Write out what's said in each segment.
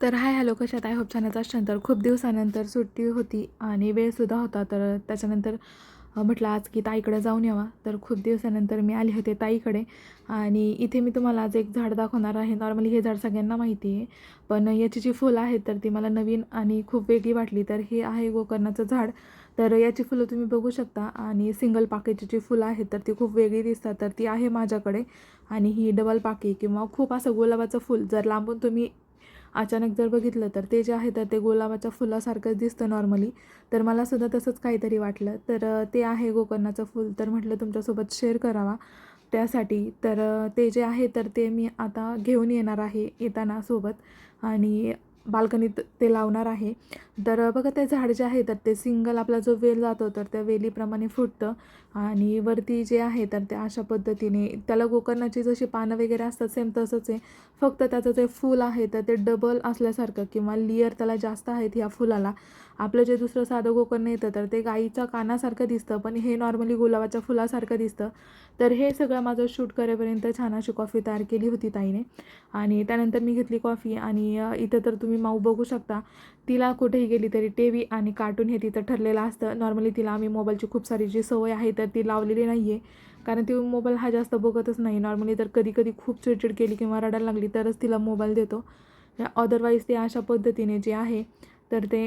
तर hi hello कशात I hope छानच असणार खूप दिवसानंतर सुट्टी होती आणि वेळसुद्धा होता. तर त्याच्यानंतर म्हटलं आज की ताईकडे जाऊन यावा. तर खूप दिवसानंतर मी आले होते ताईकडे. आणि इथे मी तुम्हाला आज एक झाड दाखवणार आहे. नॉर्मली हे झाड सगळ्यांना माहिती आहे. पण याची जी फुलं आहेत तर ती मला नवीन आणि खूप वेगळी वाटली. तर हे आहे गोकर्णाचं झाड. तर याची फुलं तुम्ही बघू शकता. आणि सिंगल पाकेची जी फुलं आहेत तर ती खूप वेगळी दिसतात. तर ती आहे माझ्याकडे. आणि ही डबल पाकी किंवा खूप असं गुलाबाचं फुल जर लांबून तुम्ही अचानक जर बघितलं तर ते जे आहे तर ते गुलाबाच्या फुलासारखंच दिसतं नॉर्मली तर मला सुद्धा तसंच काहीतरी वाटलं. तर ते आहे गोकर्णाचं फूल. तर म्हटलं तुमच्यासोबत शेअर करावा त्यासाठी. तर ते जे आहे तर ते मी आता घेऊन येणार आहे येताना सोबत. आणि बाल्कनीत ते लावणार आहे. तर बघा ते झाड जे आहे तर ते सिंगल आपला जो वेल जातो तर त्या वेलीप्रमाणे फुटतं. आणि वरती जे आहे तर ते अशा पद्धतीने त्याला गोकर्णाची जशी पानं वगैरे असतात सेम तसंच आहे. फक्त त्याचं जे फूल आहे तर ते डबल असल्यासारखं किंवा लिअर त्याला जास्त आहेत ह्या फुलाला. आपलं जे दुसरं साधं गोकर्ण येतं तर ते गाईच्या कानासारखं दिसतं पण हे नॉर्मली गुलाबाच्या फुलासारखं दिसतं. तर हे सगळं माझं शूट करेपर्यंत छान अशी कॉफी तयार केली होती ताईने. आणि त्यानंतर मी घेतली कॉफी आणि इथं तर तुम्ही तुम्ही माऊ बघू शकता. तिला कुठेही गेली तरी टी व्ही आणि कार्टून हे तिचं ठरलेलं असतं. नॉर्मली तिला आम्ही मोबाईलची खूप सारी जी सवय आहे तर ती लावलेली नाही आहे कारण ती मोबाईल हा जास्त बघतच नाही. नॉर्मली तर कधी कधी खूप चिडचिड केली किंवा रडायला लागली तरच तिला मोबाईल देतो. अदरवाईज ते अशा पद्धतीने जे आहे तर ते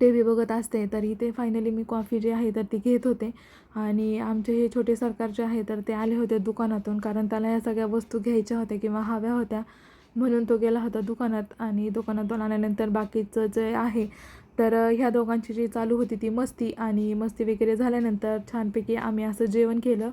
टी व्ही बघत असते. तर इथे फायनली मी कॉफी जी आहे तर ती घेत होते. आणि आमचे हे छोटे सरकार जे आहे तर ते आले होते दुकानातून. कारण त्याला या सगळ्या वस्तू घ्यायच्या होत्या किंवा हव्या होत्या. म्हणून तो गेला होता दुकानात आणि दुकानातून आल्यानंतर बाकीचं जे आहे तर ह्या दोघांची जी चालू होती ती मस्ती आणि मस्ती वगैरे झाल्यानंतर छानपैकी आम्ही असं जेवण केलं.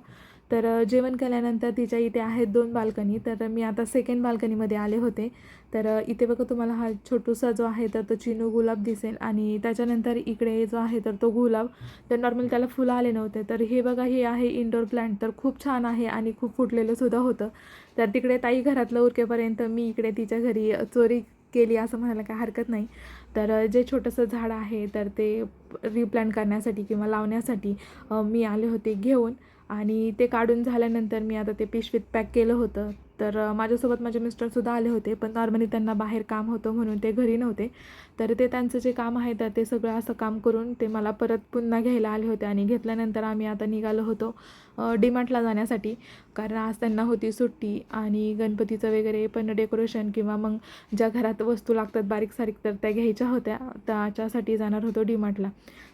तर जेवण केल्यानंतर तिच्या इथे आहेत दोन बाल्कनी. तर मी आता सेकंड बाल्कनीमध्ये आले होते. तर इथे बघा तुम्हाला हा छोटूसा जो आहे तर तो चिनू गुलाब दिसेल आणि त्याच्यानंतर इकडे जो आहे तर तो गुलाब. तर नॉर्मल त्याला फुलं आले नव्हते. तर हे बघा हे आहे इंडोर प्लांट तर खूप छान आहे आणि खूप फुटलेलंसुद्धा होतं. तर तिकडे ताई घरातलं उरकेपर्यंत मी इकडे तिच्या घरी चोरी केली असं म्हणायला काय हरकत नाही. तर जे छोटंसं झाड आहे तर ते रिप्लांट करण्यासाठी किंवा लावण्यासाठी मी आले होते घेऊन. आणि ते काढून झाल्यानंतर मी आता ते पिशवीत पॅक केलं होतं. तर माझ्यासोबत माझे मिस्टरसुद्धा आले होते पण नॉर्मली त्यांना बाहेर काम होतं म्हणून ते घरी नव्हते. तर ते त्यांचं जे काम आहे तर ते सगळं असं काम करून ते मला परत पुन्हा घ्यायला आले होते आणि घेतल्यानंतर आम्ही आता निघालो होतो डीमार्टला जाण्यासाठी. कारण आज त्यांना होती सुट्टी आणि गणपतीचं वगैरे पण डेकोरेशन किंवा मग ज्या घरात वस्तू लागतात बारीक सारीक तर त्या घ्यायच्या होत्या. त्याच्यासाठी जाणार होतो डीमार्टला.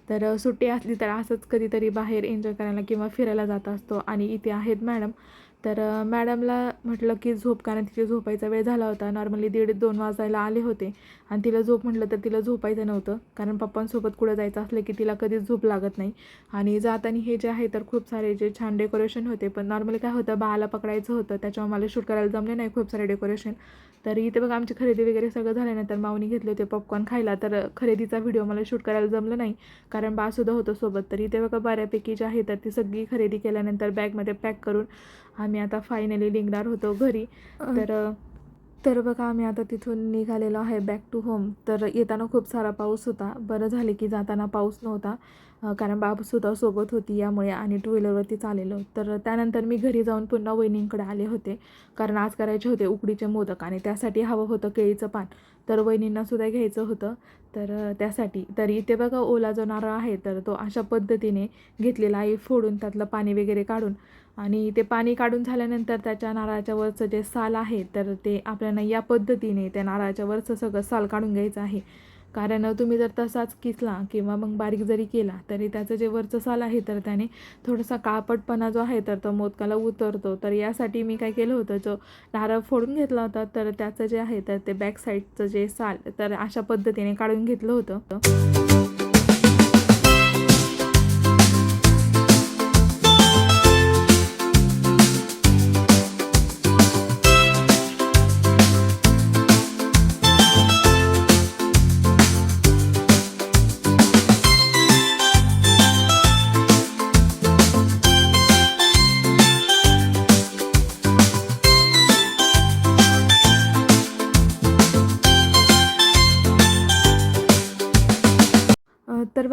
तर सुट्टी असली तर असंच कधीतरी बाहेर एन्जॉय करायला किंवा फिरायला जात असतो आणि इथे आहेत मॅडम. तर मॅडमला म्हटलं की झोप कारण तिथे झोपायचा वेळ झाला होता. नॉर्मली दीड दोन वाजायला आले होते. आणि तिला झोप म्हटलं तर तिला झोपायचं नव्हतं. कारण पप्पांसोबत कुठं जायचं असलं की तिला कधीच झोप लागत नाही. आणि जाताना हे जे आहे तर खूप सारे जे छान डेकोरेशन होते. पण नॉर्मली काय होतं बाळाला पकडायचं होतं. त्याच्यामुळे मला शूट करायला जमले नाही खूप सारे डेकोरेशन. तर इथे बघा आमची खरेदी वगैरे सगळं झाल्यानंतर माऊनी घेतले होते पॉपकॉर्न खायला. तर खरेदीचा व्हिडिओ मला शूट करायला जमलं नाही. कारण बासुद्धा होतं सोबत. तर इथे बघा बऱ्यापैकी जी आहे तर ती सगळी खरेदी केल्यानंतर बॅगमध्ये पॅक करून आम्ही आता फायनली निघणार होतो घरी. तर तर बघा आम्ही आता तिथून निघालेलो आहे बॅक टू होम तर येताना खूप सारा पाऊस होता. बरं झाले की जाताना पाऊस नव्हता. कारण बाबूसुद्धा सोबत होती यामुळे आणि टू व्हीलरवरती चाललेलो. तर त्यानंतर मी घरी जाऊन पुन्हा वहिनींकडे आले होते. कारण आज करायचे होते उकडीचे मोदक आणि त्यासाठी हवं होतं केळीचं पान. तर वहिनींनासुद्धा घ्यायचं होतं. तर त्यासाठी. तर इथे बघा ओला जो नारळ आहे तर तो अशा पद्धतीने घेतलेला आहे. फोडून त्यातलं पाणी वगैरे काढून. आणि ते पाणी काढून झाल्यानंतर त्याच्या नारळाच्या वरचं जे साल आहे तर ते आपल्याला या पद्धतीने त्या नारळाच्या वरचं सगळं साल काढून घ्यायचं आहे. कारण तुम्ही जर तसाच किसला किंवा मग बारीक जरी केला तरी त्याचं जे वरचं साल आहे तर त्याने थोडासा काळपटपणा जो आहे तर तो मोदकाला उतरतो. तर यासाठी मी काय केलं होतं जो नारळ फोडून घेतला होता तर त्याचं जे आहे तर ते बॅक साईडचं जे साल तर अशा पद्धतीने काढून घेतलं होतं.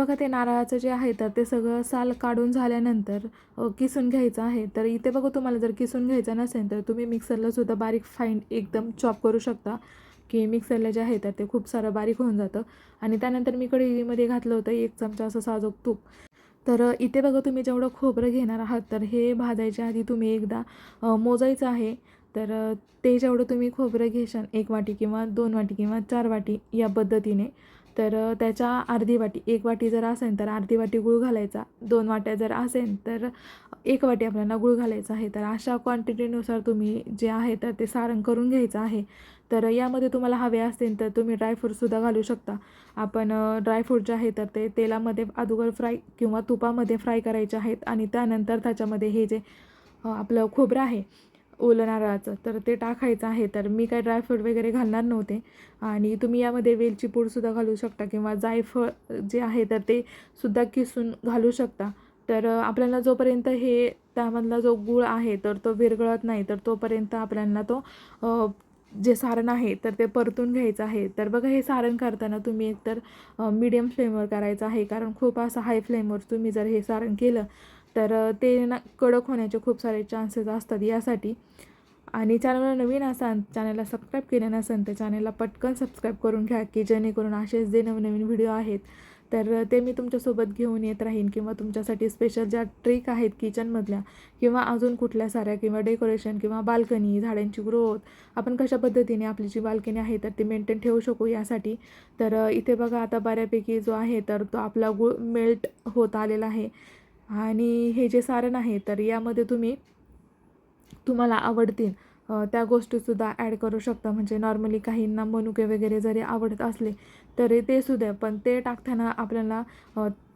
बघा ते नारळाचं जे आहे तर ते सगळं साल काढून झाल्यानंतर किसून घ्यायचं आहे. तर इथे बघा तुम्हाला जर किसून घ्यायचं नसेल तर तुम्ही मिक्सरला सुद्धा बारीक फाईन एकदम चॉप करू शकता. की मिक्सरला जे आहे तर ते खूप सारं बारीक होऊन जातं. आणि त्यानंतर मी कढईमध्ये घातलं होतं एक चमचा असं साजूक तूप. तर इथे बघा तुम्ही जेवढं खोबरं घेणार आहात तर हे भाजायच्या आधी तुम्ही एकदा मोजायचं आहे. तर ते जेवढं तुम्ही खोबरं घेशाल एक वाटी किंवा दोन वाटी किंवा चार वाटी या पद्धतीने तर त्याच्या अर्धी वाटी एक वाटी जर असेल तर अर्धी वाटी गूळ घालायचा. दोन वाट्या जर असेल तर एक वाटी आपल्याला गूळ घालायचा आहे. तर अशा क्वांटिटीनुसार तुम्ही जे आहे तर ते सारण करून घ्यायचं आहे. तर यामध्ये तुम्हाला हवे असतील तर तुम्ही ड्रायफ्रूटसुद्धा घालू शकता. आपण ड्रायफ्रूट जे आहे तर ते तेलामध्ये अगोदर फ्राय किंवा तुपामध्ये फ्राय करायचे आहेत आणि त्यानंतर त्याच्यामध्ये हे जे आपलं खोबरं आहे ओलं नारळाचं तर ते टाकायचं आहे. तर मी काय ड्रायफ्रूट वगैरे घालणार नव्हते. आणि तुम्ही यामध्ये वेलची पूडसुद्धा घालू शकता किंवा जायफळ जे आहे तर ते सुद्धा किसून घालू शकता. तर आपल्याला जोपर्यंत हे त्यामधला जो गूळ आहे तर तो विरघळत नाही तर तोपर्यंत आपल्याला तो जे सारण आहे तर ते परतून घ्यायचं आहे. तर बघा हे सारण करताना तुम्ही एकतर मीडियम फ्लेमवर करायचं आहे. कारण खूप असं हाय फ्लेमवर तुम्ही जर हे सारण केलं तर ते ना कडक होण्याचे खूप सारे चान्सेस असतात यासाठी. आणि चॅनलला नवीन असाल चॅनलला सबस्क्राईब केले नसेल तर चॅनलला पटकन सबस्क्राईब करून घ्या की जेणेकरून असेच जे नवनवीन व्हिडिओ आहेत तर ते मी तुमच्यासोबत घेऊन येत राहीन. किंवा तुमच्यासाठी स्पेशल ज्या ट्रिक आहेत किचनमधल्या किंवा अजून कुठल्या साऱ्या किंवा डेकोरेशन किंवा बाल्कनी झाडांची ग्रोथ आपण कशा पद्धतीने आपली जी बाल्कनी आहे तर ती मेंटेन ठेवू शकू यासाठी. तर इथे बघा आता बऱ्यापैकी जो आहे तर तो आपला गुळ मेल्ट होत आलेला आहे. आणि हे जे सारण आहे तर यामध्ये तुम्ही तुम्हाला आवडतील. त्या गोष्टीसुद्धा ॲड करू शकता. म्हणजे नॉर्मली काहींना मनुके वगैरे जरी आवडत असले तरी ते सुद्धा पण ते टाकताना आपल्याला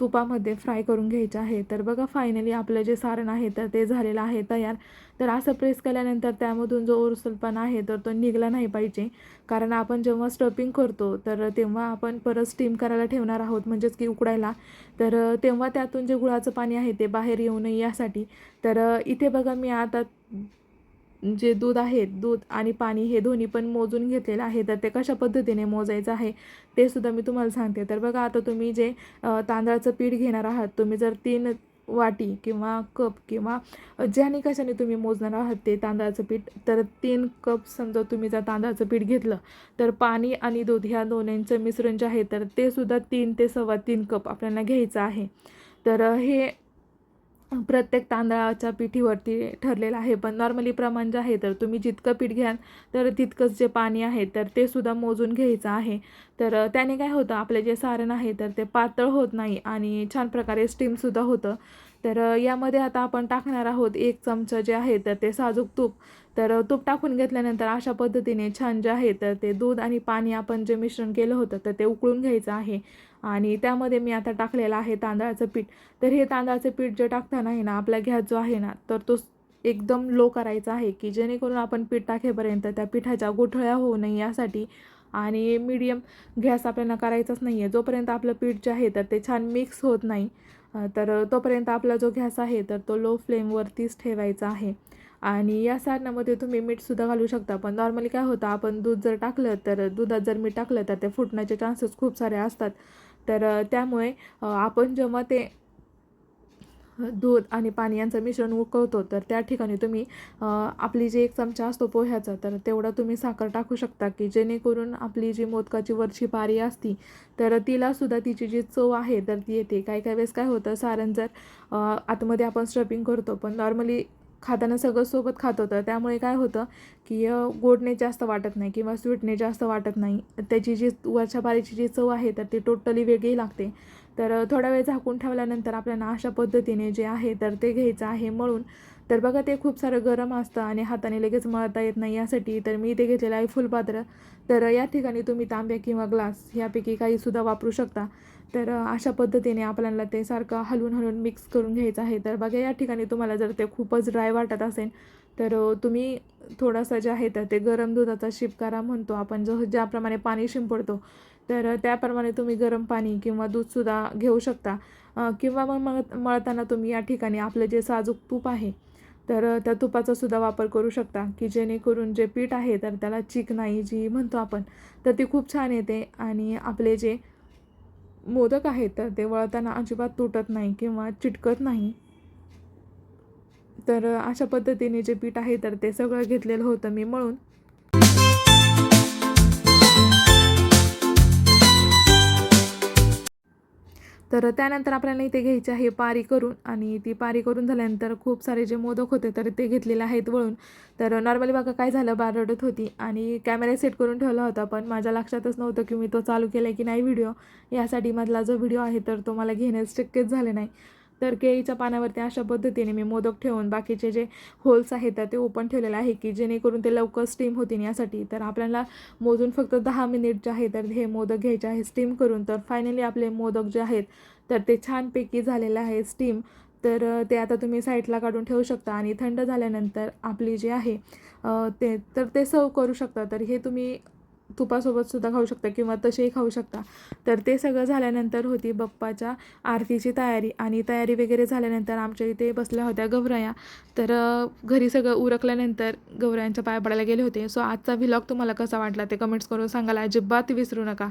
तुपामध्ये फ्राय करून घ्यायचे आहे. तर बघा फायनली आपलं जे सारण आहे तर ते झालेलं आहे तयार. तर असं प्रेस केल्यानंतर त्यामधून जो ओरसलपणा आहे तर तो निघला नाही पाहिजे. कारण आपण जेव्हा स्टफिंग करतो तर तेव्हा आपण परत स्टीम करायला ठेवणार आहोत. म्हणजेच की उकडायला. तर तेव्हा त्यातून जे गुळाचं पाणी आहे ते बाहेर येऊ नये यासाठी. तर इथे बघा मी आता जे दूध आहे दूध आणि पाणी हे दोन्ही पण मोजून घेतलेलं आहे तर ते कशा पद्धतीने मोजायचं आहे ते सुद्धा मी तुम्हाला सांगते. तर बघा आता तुम्ही जे तांदळाचं पीठ घेणार आहात तुम्ही जर तीन वाटी किंवा कप किंवा ज्याने कशाने तुम्ही मोजणार आहात ते तांदळाचं पीठ तर तीन कप समजा तुम्ही जर तांदळाचं पीठ घेतलं तर पाणी आणि दूध ह्या दोन्हींचं मिश्रण जे आहे तर ते सुद्धा तीन ते सव्वा तीन कप आपल्याला घ्यायचं आहे. तर हे प्रत्येक तांदळाच्या पिठीवरती ठरलेलं आहे. पण नॉर्मली प्रमाण जे आहे तर तुम्ही जितकं पीठ घ्याल तर तितकंच जे पाणी आहे तर ते सुद्धा मोजून घ्यायचं आहे. तर त्याने काय होतं आपले जे सारण आहे तर ते पातळ होत नाही आणि छान प्रकारे स्टीमसुद्धा होतं. तर यामध्ये आता आपण टाकणार आहोत एक चमचा जे आहे तर ते साजूक तूप. तर तूप टाकून घेतल्यानंतर अशा पद्धतीने छान जे आहे तर ते दूध आणि पाणी आपण जे मिश्रण केलं होतं तर ते उकळून घ्यायचं आहे. आणि त्यामध्ये मी आता टाकलेलं आहे तांदळाचं पीठ. तर हे तांदळाचं पीठ जे टाकताना आहे ना आपला गॅस जो आहे ना तर तो एकदम लो करायचा आहे की जेणेकरून आपण पीठ टाकेपर्यंत त्या पिठाच्या गोठळ्या होऊ नये यासाठी आणि मीडियम गॅस आपल्याला करायचाच नाही आहे जोपर्यंत आपलं पीठ जे आहे तर ते छान मिक्स होत नाही. तर तोपर्यंत आपला जो गॅस आहे तर तो लो फ्लेमवरतीच ठेवायचा आहे. आणि या सारणामध्ये तुम्ही मीठसुद्धा घालू शकता. पण नॉर्मली काय होतं आपण दूध जर टाकलं तर दुधात जर मीठ टाकलं तर ते फुटण्याचे चान्सेस खूप सारे असतात. तर त्यामुळे आपण जेव्हा ते दूध आणि पाणी यांचं मिश्रण उकळतो तर त्या ठिकाणी तुम्ही आपली जी एक चमचा असतो पोह्याचा तर तेवढा तुम्ही साखर टाकू शकता की जेणेकरून आपली जी मोदकाची वरची पारी असती तर तिलासुद्धा तिची जी चव आहे तर ती येते. काही काही वेळेस काय होतं सारण जर आतमध्ये आपण स्ट्रबिंग करतो पण नॉर्मली खाताना सगळं सोबत खात होतं त्यामुळे काय होतं की गोडने जास्त वाटत नाही किंवा स्वीटने जास्त वाटत नाही. त्याची जी वरच्या पारीची जी चव आहे तर ती टोटली वेगळी लागते. तर थोडा वेळ झाकून ठेवल्यानंतर आपल्याला अशा पद्धतीने जे आहे तर ते घ्यायचं आहे मळून तर बघा ते खूप सारं गरम असतं आणि हाताने लगेच मळता येत नाही यासाठी तर मी इथे घेतलेलं आहे फुलपात्र. तर या ठिकाणी तुम्ही तांब्या किंवा ग्लास यापैकी काहीसुद्धा वापरू शकता. तर अशा पद्धतीने आपल्याला ते सारखं हलवून हलवून मिक्स करून घ्यायचं आहे. तर बघा या ठिकाणी तुम्हाला जर ते खूपच ड्राय वाटत असेल तर तुम्ही थोडासा जे आहे तर ते गरम दुधाचा शिपकारा म्हणतो आपण जो ज्याप्रमाणे पाणी शिंपडतो. तर त्याप्रमाणे तुम्ही गरम पाणी किंवा दूधसुद्धा घेऊ शकता. किंवा मग मळ मळताना तुम्ही या ठिकाणी आपलं जे साजूक तूप आहे तर त्या तुपाचा सुद्धा वापर करू शकता की जेणेकरून जे पीठ आहे तर त्याला चिकनाई जी म्हणतो आपण तर ती खूप छान येते. आणि आपले जे मोदक आहेत तर ते वळताना अजिबात तुटत नाही किंवा चिटकत नाही. तर अशा पद्धतीने जे पीठ आहे तर ते सगळं घेतलेलं होतं मी मळून. तर त्यानंतर आपल्याला इथे घ्यायची आहे पारी करून आणि ती पारी करून झाल्यानंतर खूप सारे जे मोदक होते तर ते घेतलेले आहेत वळून. तर नॉर्मली बघा काय झालं बारडत होती आणि कॅमेरा सेट करून ठेवला होता पण माझ्या लक्षातच नव्हतं की मी तो चालू केला की नाही व्हिडिओ. यासाठी मधला जो व्हिडिओ आहे तर तो मला घेण्यास शक्यच झाले नाही. तर केळीच्या पानावरती अशा पद्धतीने मी मोदक ठेवून बाकीचे जे होल्स आहेत तर ते ओपन ठेवलेले आहे की जेणेकरून ते लवकर स्टीम होतील यासाठी. तर आपल्याला मोजून फक्त दहा मिनिट जे आहे तर हे मोदक घ्यायचे आहे स्टीम करून. तर फायनली आपले मोदक जे आहेत तर ते छानपैकी झालेलं आहे स्टीम. तर ते आता तुम्ही साईडला काढून ठेवू शकता आणि थंड झाल्यानंतर आपली जे आहे ते तर ते सर्व करू शकता. तर हे तुम्ही तुपासोबत सुद्धा खाऊ शकता किंवा तसेही खाऊ शकता. तर ते सगळं झाल्यानंतर होती बाप्पाच्या आरतीची तयारी. आणि तयारी वगैरे झाल्यानंतर आमच्या इथे बसल्या होत्या गवराया तर घरी सगळं उरकल्यानंतर गवरायांच्या पाया पडायला गेले होते. सो आजचा व्हिलॉग तुम्हाला कसा वाटला ते कमेंट्स करून सांगायला अजिबात विसरू नका.